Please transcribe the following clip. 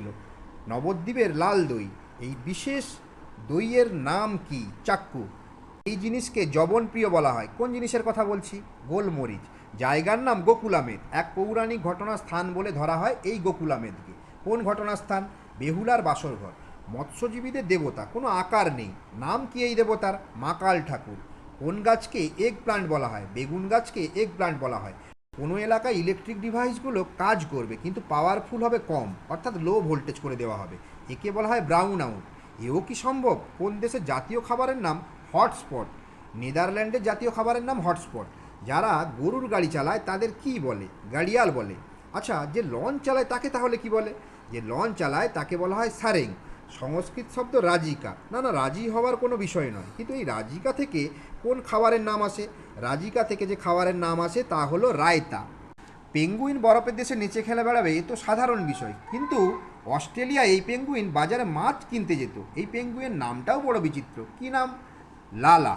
হয়েছিল নবদ্বীপের লাল দই, এই বিশেষ দইয়ের নাম কি? চাক্কু। এই জিনিসকে জবনপ্রিয় বলা হয়। কোন জিনিসের কথা বলছি? গোলমরিচ। জায়গার নাম গোকুলামেদ এক পৌরাণিক ঘটনার স্থান বলে ধরা হয় এই গোকুলামেদকে কোন ঘটনাস্থান? বেহুলার বাসরঘর। মৎস্যজীবীদের দেবতা। কোনো আকার নেই। নাম কি এই দেবতার? মাকাল ঠাকুর। কোন গাছকে এগ প্লান্ট বলা হয়? বেগুন গাছকে এগ প্লান্ট বলা হয়। কোনো এলাকায় ইলেকট্রিক ডিভাইসগুলো কাজ করবে, কিন্তু পাওয়ারফুল হবে কম, অর্থাৎ লো ভোল্টেজ করে দেওয়া হবে। একে বলা হয় ব্রাউন আউট এও কি সম্ভব? কোন দেশের জাতীয় খাবারের নাম হটস্পট নেদারল্যান্ডের জাতীয় খাবারের নাম হটস্পট যারা গরুর গাড়ি চালায়, তাদের কি বলে? গাড়িয়াল বলে। আচ্ছা যে লঞ্চ চালায় তাকে তাহলে কি বলে? যে লঞ্চ চালায় তাকে বলা হয় সারেং। সংস্কৃত শব্দ রাজিকা। না না, রাজি হওয়ার কোনো বিষয় নয়। কিন্তু এই রাজিকা থেকে কোন খাবারের নাম আসে? রাজিকা থেকে যে খাবারের নাম আসে তা হলো রায়তা। পেঙ্গুইন বরফের দেশে নিচে খেলে বেড়াবে এ তো সাধারণ বিষয়। কিন্তু অস্ট্রেলিয়া এই পেঙ্গুইন বাজারে মাছ কিনতে যেত। এই পেঙ্গুইনের নামটাও বড় বিচিত্র। কি নাম? লালা।